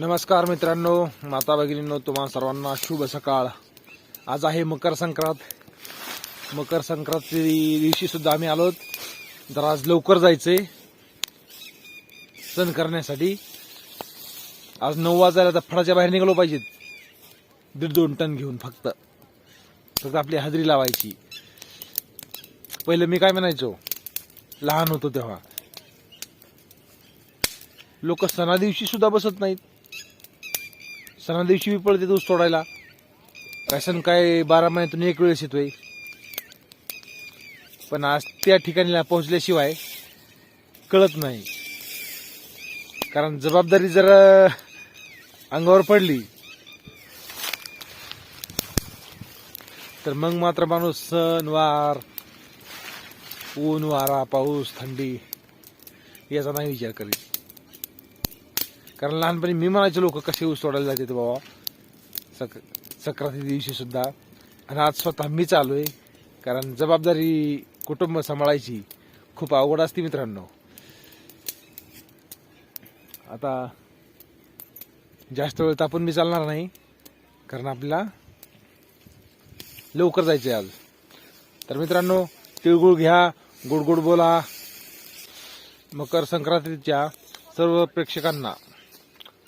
नमस्कार मित्रांनो माता भगिनींनो तुम्हा सर्वांना शुभ सकाळ. आज आहे मकर संक्रांत. मकर संक्रांती दिवशी सुद्धा आम्ही आलोत. तर आज लवकर जायचंय. सण करण्यासाठी. आज नऊ वाजायला तर फळाच्या बाहेर निघालो पाहिजेत. दीड दोन टन घेऊन फक्त. फक्त आपली हजेरी लावायची. पहिलं मी काय म्हणायचो? लहान होतो तेव्हा. लोक सणादिवशी सुद्धा बसत नाहीत. सणा दिवशी बी पडते ऊस तोडायला काय सण काय बारा महिन्यातून एक वेळेस येतोय. पण आज त्या ठिकाणीला पोहोचल्याशिवाय कळत नाही. कारण जबाबदारी जर अंगावर पडली तर मग मात्र माणूस सणवार ऊन वारा पाऊस थंडी याचा नाही विचार करीत. कारण लहानपणी मी म्हणायचे लोक कसे ऊस तोडायला जाते बाबा. सक संक्रांती दिवशी सुद्धा. आणि आज स्वतः मीच आहे कारण जबाबदारी कुटुंब सांभाळायची खूप अवघड असते मित्रांनो. आता जास्त वेळ तापून मी चालणार नाही कारण आपल्याला लवकर जायचं आहे आज. तर मित्रांनो तिळगुळ घ्या गोड बोला. मकर संक्रांतीच्या सर्व प्रेक्षकांना